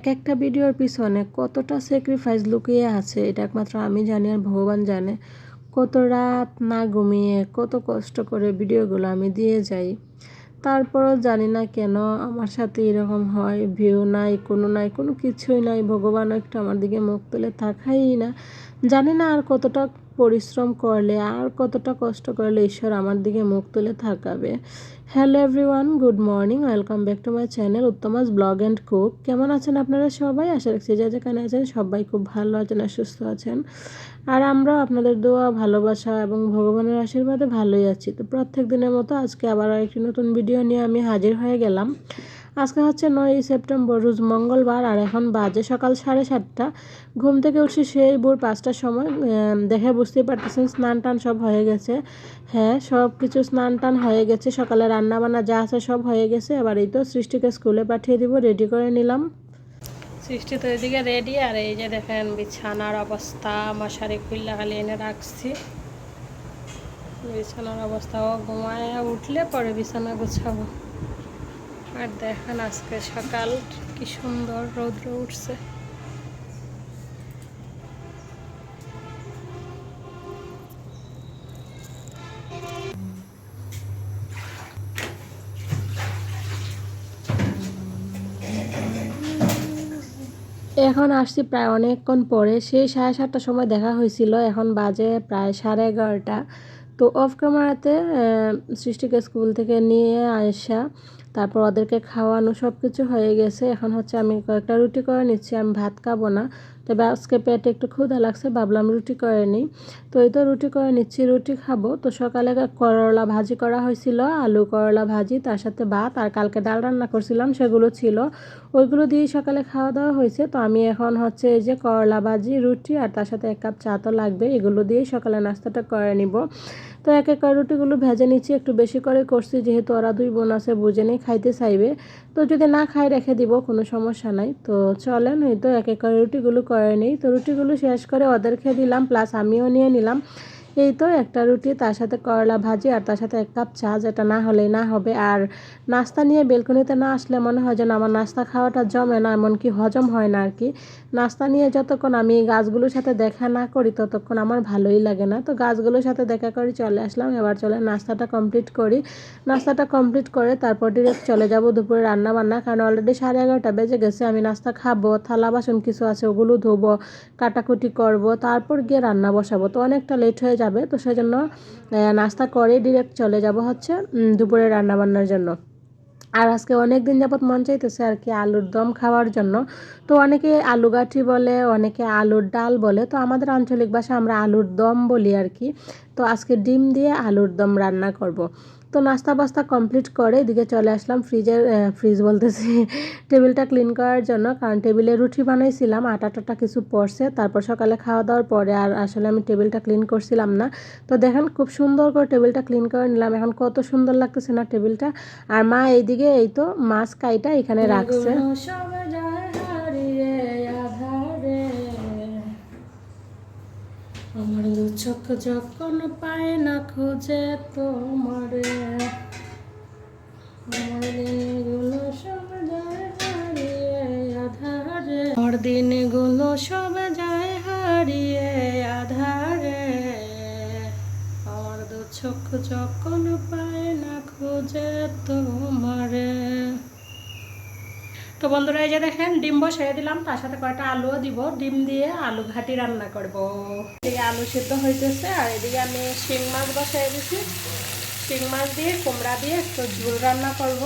এক একটা ভিডিওর পিছনে কতটা স্যাক্রিফাইস লুকিয়ে আছে, এটা একমাত্র আমি জানি আর ভগবান জানে। কত রাত না ঘুমিয়ে, কত কষ্ট করে ভিডিওগুলো আমি দিয়ে যাই। তারপরও জানি না কেন আমার সাথে এরকম হয় ভিউ নাই, কোনো নাই, কোনো কিছুই নাই। ভগবানও একটু আমার দিকে মুখ তুলে তাকাই না। জানি না আর কতটা পরিশ্রম করলে আর কতটা কষ্ট করলে ঈশ্বর আমার দিকে মুখ তুলে থাকাবে। Hello everyone good morning welcome back to my channel Uttama's blog and cook কেমন আছেন আপনারা সবাই? আশা রাখছি যে যেখানে আছেন সবাই খুব ভালো আছেন আর সুস্থ আছেন। আর আমরাও আপনাদের দোয়া, ভালোবাসা এবং ভগবানের আশীর্বাদে ভালোই আছি। তো প্রত্যেক দিনের মতো আজকে আবার একটি নতুন ভিডিও নিয়ে আমি হাজির হয়ে গেলাম। আজকে হচ্ছে নয়ই সেপ্টেম্বর, রোজ মঙ্গলবার আর এখন বাজে সকাল সাড়ে সাতটা। ঘুম থেকে উঠছি সেই ভোর পাঁচটার সময় দেখে বুঝতেই পারতেছেন স্নান টান সব হয়ে গেছে। হ্যাঁ সব কিছু স্নান টান হয়ে গেছে, সকালে রান্না বান্না যা আছে সব হয়ে গেছে। এবার এই তো সৃষ্টিকে স্কুলে পাঠিয়ে দিব, রেডি করে নিলাম। সৃষ্টি তো এদিকে রেডি, আর এই যে দেখেন বিছানার অবস্থা, মশারি খুললা খালি এনে রাখছি। বিছানার অবস্থাও ঘুমায়, উঠলে পরে বিছানা গুছাবো। আর দেখেন আজকে সকাল, কি সুন্দর রৌদ্র উঠছে। এখন আসছি প্রায় অনেকক্ষণ পরে, সেই সাড়ে সাতটার সময় দেখা হয়েছিল। এখন বাজে প্রায় সাড়ে এগারোটা। তো অফ ক্যামেরাতে সৃষ্টিকে স্কুল থেকে নিয়ে আসা তারপর ওদেরকে খাওয়ানো সব কিছু হয়ে গেছে। এখন হচ্ছে আমি কয়েকটা রুটি করে নিচ্ছি, আমি ভাত খাব না। তবে আজকে পেটে একটু ক্ষুধা লাগছে, ভাবলাম রুটি করে নিই। তো এই তো রুটি করে নিচ্ছি, রুটি খাব। তো সকালে করলা ভাজি করা হয়েছিল, আলু করলা ভাজি, তার সাথে ভাত আর কালকে ডাল রান্না করছিলাম, সেগুলো ছিল। ওইগুলো দিয়েই সকালে খাওয়া দাওয়া হয়েছে। তো আমি এখন হচ্ছে এই যে করলা ভাজি, রুটি আর তার সাথে এক কাপ চা তো লাগবে এগুলো দিয়েই সকালে নাস্তাটা করে নিব। তো এক এক রুটিগুলো ভেজে নিচ্ছি, একটু বেশি করে করছি, যেহেতু ওরা দুই বোন আছে, বুঝে নেই, খাইতে চাইবে। তো যদি না খাই রেখে দিব, কোনো সমস্যা নাই। তো চলেন, এই তো এক এক রুটিগুলো করে নিই। তো রুটিগুলো শেষ করে ওদের খেয়ে দিলাম প্লাস আমিও নিয়ে নিলাম। এই তো একটা রুটি, তার সাথে করলা ভাজি আর তার সাথে এক কাপ চা যেটা না হলেই না হবে। আর নাস্তা নিয়ে বেলকনিতে না আসলে মনে হয় যেন আমার নাস্তা খাওয়াটা জমে না, এমনকি হজম হয় না আর কি নাস্তা নিয়ে যতক্ষণ আমি গাছগুলোর সাথে দেখা না করি, ততক্ষণ আমার ভালোই লাগে না। তো গাছগুলোর সাথে দেখা করে চলে আসলাম, এবার চলে নাস্তাটা কমপ্লিট করি। নাস্তাটা কমপ্লিট করে তারপর ডিরেক্ট চলে যাব দুপুরে রান্না বান্না কারণ অলরেডি সাড়ে এগারোটা বেজে গেছে, আমি নাস্তা খাব, থালা বাসন কিছু আছে ওগুলো ধোবো, কাটাকুটি করব, তারপর গিয়ে রান্না বসাবো। তো অনেকটা লেট হয়ে যাবে, তো সেজন্য নাস্তা করে ডিরেক্ট চলে যাব হচ্ছে দুপুরে রান্নাবান্নার জন্য। আর আজকে অনেক দিন যাবত মন চাইতেছে আর কি আলুর দম খাওয়ার জন্য। তো অনেকে আলু গাঠি বলে, অনেকে আলুর ডাল বলে, তো আমাদের আঞ্চলিক ভাষা আমরা আলুর দম বলি আর কি। তো আজকে ডিম দিয়ে আলুর দম রান্না করব। তো নাস্তা বাস্তা কমপ্লিট করে এদিকে চলে আসলাম ফ্রিজের ফ্রিজ বলতেছি। টেবিলটা ক্লিন করার জন্য কারণ টেবিলে রুটি বানাইছিলাম আটা টাটা কিছু পড়ছে। তারপর সকালে খাওয়া দাওয়ার পরে আর আসলে আমি টেবিলটা ক্লিন করছিলাম না। তো দেখেন খুব সুন্দর করে টেবিলটা ক্লিন করে নিলাম। এখন কত সুন্দর লাগতেছে না টেবিলটা আর মা এইদিকে এই তো মাছ কাইটা এখানে রাখছে। চোখ যখন পায় না খুঁজে তোমারে। দিনগুলো সব যায় হারিয়ে আধারে। আমার দিনগুলো সব যায় হারিয়ে আধারে। আমার দু চোখ যখন পায় না খুঁজে তোমারে। তো বন্ধুরা, এই যে দেখেন, ডিম বসাই দিলাম, তার সাথে কয়েকটা আলুও দিব। ডিম দিয়ে আলু ঘাটি রান্না করব। এদিকে আলু সিদ্ধ হইতেছে, আর এদিকে আমি শিং মাছ বসাই দিছি। শিং মাছ দিয়ে, কুমড়া দিয়ে একটু ঝোল রান্না করব।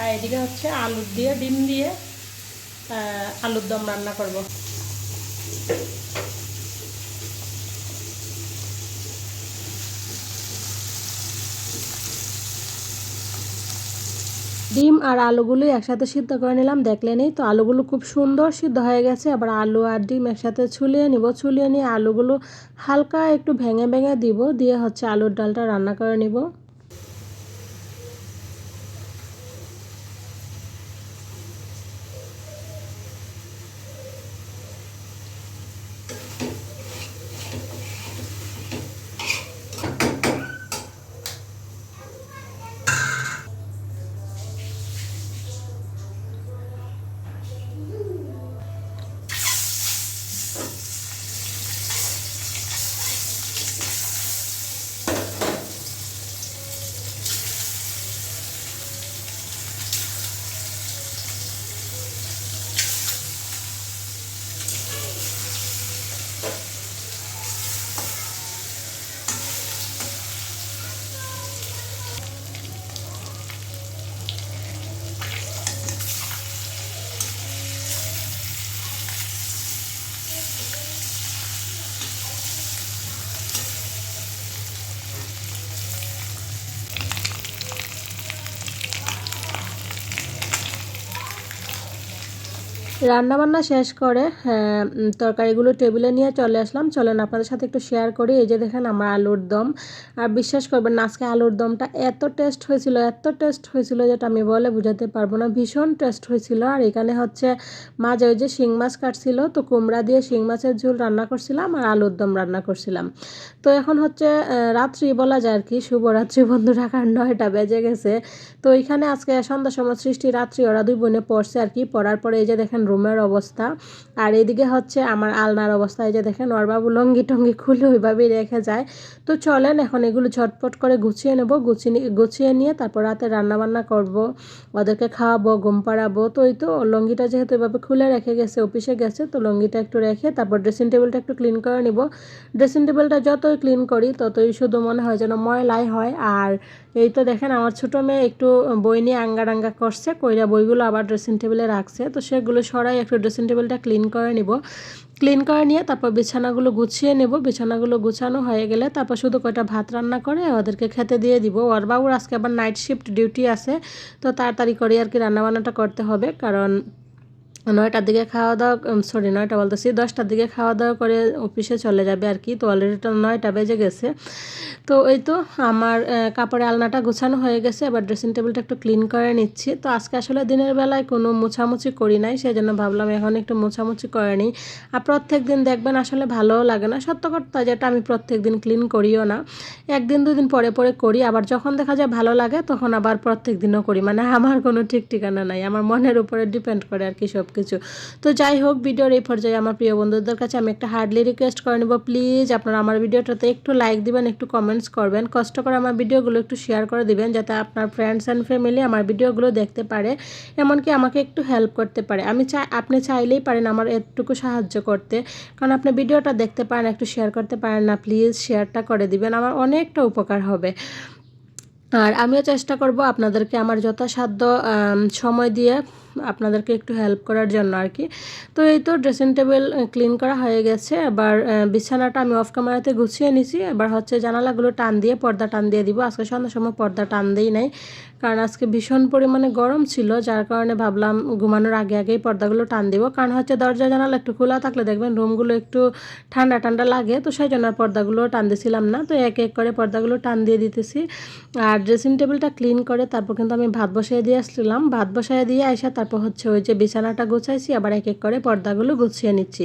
আর এদিকে হচ্ছে আলু দিয়ে, ডিম দিয়ে আলুর দম রান্না করব। ডিম আর আলুগুলো একসাথে সিদ্ধ করে নিলাম দেখলেনই তো আলুগুলো খুব সুন্দর সিদ্ধ হয়ে গেছে। আবার আলু আর ডিম একসাথে ছুলিয়ে নিব। ছুলিয়ে নিয়ে আলুগুলো হালকা একটু ভেঙে ভেঙে দিব। দিয়ে হচ্ছে আলুর ডালটা রান্না করে নিব। রান্নাবান্না শেষ করে হ্যাঁ, তরকারিগুলো টেবিলে নিয়ে চলে আসলাম। চলেন আপনাদের সাথে একটু শেয়ার করি। এই যে দেখেন আমার আলুর দম। আর বিশ্বাস করবেন আজকে আলুর দমটা এত টেস্ট হয়েছিল এত টেস্ট হয়েছিল যেটা আমি বলে বোঝাতে পারব না। ভীষণ টেস্ট হয়েছিল। আর এখানে হচ্ছে মাঝে ওই যে শিং মাছ কাটছিল তো কুমড়া দিয়ে শিং মাছের ঝোল রান্না করছিলাম আর আলুর দম রান্না করছিলাম। তো এখন হচ্ছে রাত্রি বলা যায় আর কি শুভরাত্রি বন্ধুরা কারণ নয়টা বেজে গেছে। তো এখানে আজকে সন্ধ্যা সময় সৃষ্টি রাত্রি ওরা দুই বোনে পড়ছে আর কি। পড়ার পরে এই যে দেখেন রুমের অবস্থা। আর এদিকে হচ্ছে আমার আলনার অবস্থা, এই যে দেখেন বাবু লঙ্গি টঙ্গি খুলে ওইভাবেই রেখে যায়। তো চলেন এখন এগুলো ঝটপট করে গুছিয়ে নেব গুছিয়ে গুছিয়ে নিয়ে তারপর রাতে রান্না বান্না করব, ওদেরকে খাওয়াবো, ঘুম পাড়াবো। তো ওই তো লঙ্গিটা যেহেতু এভাবে খুলে রেখে গেছে, অফিসে গেছে, তো লঙ্গিটা একটু রেখে তারপর ড্রেসিং টেবিলটা একটু ক্লিন করে নিব। ড্রেসিং টেবিলটা যতই ক্লিন করি, ততই শুধু মনে হয় যেন ময়লাই হয়। আর এই তো দেখেন, আমার ছোটো মেয়ে একটু বই নিয়ে আঙ্গারাঙ্গা করছে, কইরা বইগুলো আবার ড্রেসিং টেবিলে রাখছে। তো সেগুলো সরাই একটু ড্রেসিং টেবিলটা ক্লিন করে নিব। ক্লিন করে নিয়ে তারপর বিছানাগুলো গুছিয়ে নেব। বিছানাগুলো গুছানো হয়ে গেলে তারপর শুধু কয়টা ভাত রান্না করে ওদেরকে খেতে দিয়ে দিব। ওর বাবুর আজকে আবার নাইট শিফট ডিউটি আছে, তো তাড়াতাড়ি করে আর কি রান্নাবান্নাটা করতে হবে। কারণ নয়টার দিকে খাওয়া দাওয়া সরি নয়টা বলতেছি দশটার দিকে খাওয়া দাওয়া করে অফিসে চলে যাবে আর কি। তো অলরেডি তো নয়টা বেজে গেছে। তো এই তো আমার আহ, কাপড়ের আলনাটা গোছানো হয়ে গেছে এবার ড্রেসিং টেবিলটা একটু ক্লিন করে নিচ্ছি। তো আজকে আসলে দিনের বেলায় কোনো মোছামুছি করি নাই সেই জন্য ভাবলাম এখন একটু মোছামুছি করে নিই। আর প্রত্যেক দিন দেখবেন আসলে ভালোও লাগে না। সত্য কথা যেটা আমি প্রত্যেক দিন ক্লিন করিও না। একদিন দুদিন পরে পরে করি আবার যখন দেখা যায় ভালো লাগে তখন আবার প্রত্যেক দিনও করি। মানে আমার কোনো ঠিক ঠিকানা নাই আমার মনের উপরে ডিপেন্ড করে আর কি সব কিছু তো যাই হোক ভিডিওর এই পর্যায়ে আমার প্রিয় বন্ধুদের কাছে আমি একটা হার্ডলি রিকোয়েস্ট করে নেব। প্লিজ আপনারা আমার ভিডিওটাতে একটু লাইক দিবেন, একটু কমেন্টস করবেন। কষ্ট করে আমার ভিডিওগুলো একটু শেয়ার করে দিবেন, যাতে আপনার ফ্রেন্ডস অ্যান্ড ফ্যামিলি আমার ভিডিওগুলো দেখতে পারে, এমনকি আমাকে একটু হেল্প করতে পারে। আমি চাই, আপনি চাইলেই পারেন আমার এতটুকু সাহায্য করতে। কারণ আপনি ভিডিওটা দেখতে পারেন, একটু শেয়ার করতে পারেন না প্লিজ শেয়ারটা করে দিবেন। আমার অনেকটা উপকার হবে। আর আমিও চেষ্টা করব আপনাদেরকে আমার যথাসাধ্য সময় দিয়ে আপনাদেরকে একটু হেল্প করার জন্য আর কি। তো এই তো ড্রেসিং টেবিল ক্লিন করা হয়ে গেছে। এবার বিছানাটা আমি অফ ক্যামেরাতে গুছিয়ে নিছি। এবার হচ্ছে জানালাগুলো টান দিয়ে, পর্দা টান দিয়ে দিব। আজকে সন্ধ্যার সময় পর্দা টান দিই নাই। কারণ আজকে ভীষণ পরিমাণে গরম ছিল, যার কারণে ভাবলাম ঘুমানোর আগে আগেই পর্দাগুলো টান দিব। কারণ হচ্ছে দরজা, জানালা একটু খোলা থাকলে দেখবেন রুমগুলো একটু ঠান্ডা ঠান্ডা লাগে। তো সেই জন্য পর্দাগুলো টান দিছিলাম না। তো এক এক করে পর্দাগুলো টান দিয়ে দিতেছি। আর ড্রেসিং টেবিলটা ক্লিন করে তারপর কিন্তু আমি ভাত বসাই দিয়ে আসছিলাম। ভাত বসাই দিয়ে আসা তারপর হচ্ছে ওই যে বিছানাটা গুছাইছি, আবার এক এক করে পর্দাগুলো গুছিয়ে নিচ্ছি।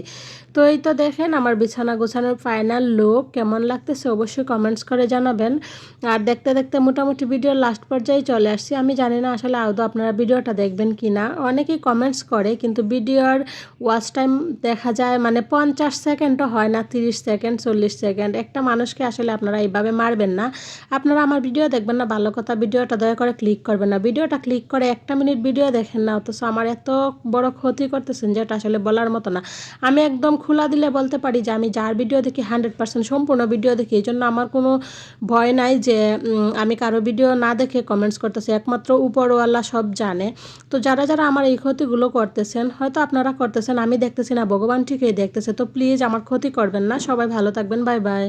তো এই তো দেখেন আমার বিছানা গোছানোর ফাইনাল লুক কেমন লাগতেছে অবশ্যই কমেন্টস করে জানাবেন। আর দেখতে দেখতে মোটামুটি ভিডিওর লাস্ট পর্যায়ে চলে আসছি। আমি জানি না আসলে আদৌ আপনারা ভিডিওটা দেখবেন কি না অনেকেই কমেন্টস করে, কিন্তু ভিডিওর ওয়াচ টাইম দেখা যায় মানে পঞ্চাশ সেকেন্ডও হয় না, তিরিশ সেকেন্ড চল্লিশ সেকেন্ড একটা মানুষকে আসলে আপনারা এইভাবে মারবেন না। আপনারা আমার ভিডিও দেখবেন না, ভালো কথা ভিডিওটা দয়া করে ক্লিক করবেন না। ভিডিওটা ক্লিক করে একটা মিনিট ভিডিও দেখেন না অথচ আমার এত বড় ক্ষতি করতেছেন যেটা আসলে বলার মতো না। আমি একদম খোলা দিলে বলতে পারি যে, আমি যার ভিডিও দেখি হান্ড্রেড পার্সেন্ট সম্পূর্ণ ভিডিও দেখি। এই জন্য আমার কোনো ভয় নাই যে আমি কারও ভিডিও না দেখে কমেন্টস করতেছি। একমাত্র উপরওয়ালা সব জানে। তো যারা যারা আমার এই ক্ষতিগুলো করতেছেন, হয়তো আপনারা করতেছেন, আমি দেখতেছি না, ভগবান ঠিকই দেখতেছে। তো প্লিজ আমার ক্ষতি করবেন না। সবাই ভালো থাকবেন। Bye bye